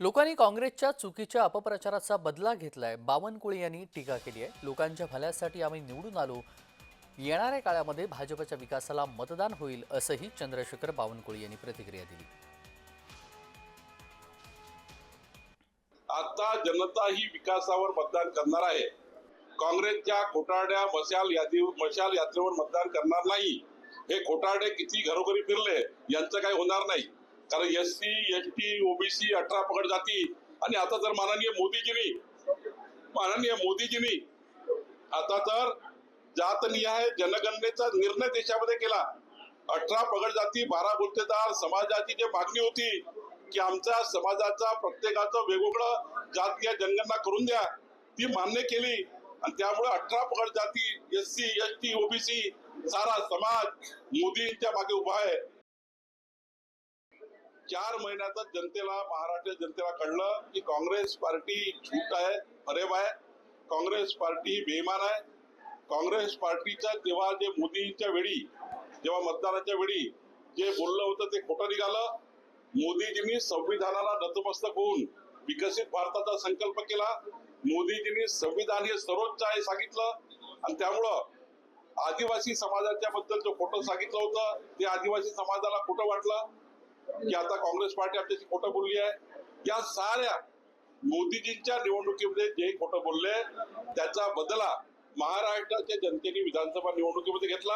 लोकांनी काँग्रेसच्या चुकीच्या अपप्रचाराचा बदला घेतलाय. बावनकुळे यांनी टीका केली आहे. लोकांच्या भल्यासाठी आम्ही निवडून आलो. येणाऱ्या काळामध्ये भाजपच्या विकासाला मतदान होईल असंही चंद्रशेखर बावनकुळे यांनी प्रतिक्रिया दिली. आता जनता ही विकासावर मतदान करणार आहे. काँग्रेसच्या खोटारड्या मशाल यादी मशाल यात्रेवर मतदान करणार नाही. हे खोटारडे किती घरोघरी फिरले यांचं काही होणार नाही. कारण S C S T OBC अठरा पकड जाती. आणि आता तर माननीय मोदीजींनी माननीय मोदीजींनी आता तर जात निहाय जनगणनेचा निर्णय देशामध्ये केला. अठरा पगड जाती बारा गुत्तेदार समाजाची जी मागणी होती की आमच्या समाजाचा प्रत्येकाचं वेगवेगळं जातीय जनगणना करून द्या ती मान्य केली. आणि त्यामुळे अठरा पगड जाती S C S T OBC सारा समाज मोदींच्या मागे उभा आहे. चार महिन्यातच जनतेला महाराष्ट्र जनतेला कळलं की काँग्रेस पार्टी झूट आहे फरेब आहे. काँग्रेस पार्टी बेईमान आहे. काँग्रेस पार्टीचं तेव्हा जे मोदींच्या वेळी जेव्हा मतदानाच्या वेळी जे बोललं होतं ते खोटं निघालं. मोदीजींनी संविधानाला नतमस्तक होऊन विकसित भारताचा संकल्प केला. मोदीजींनी संविधान हे सर्वोच्च आहे सांगितलं. आणि त्यामुळं आदिवासी समाजाच्या बद्दल जो खोटं सांगितलं होतं ते आदिवासी समाजाला खोटं वाटलं. की आता काँग्रेस पार्टी आपल्याशी खोटं बोलली आहे. या साऱ्या मोदीजींच्या निवडणुकीमध्ये जे खोटं बोलले त्याचा बदला महाराष्ट्राच्या जनतेने विधानसभा निवडणुकीमध्ये घेतला.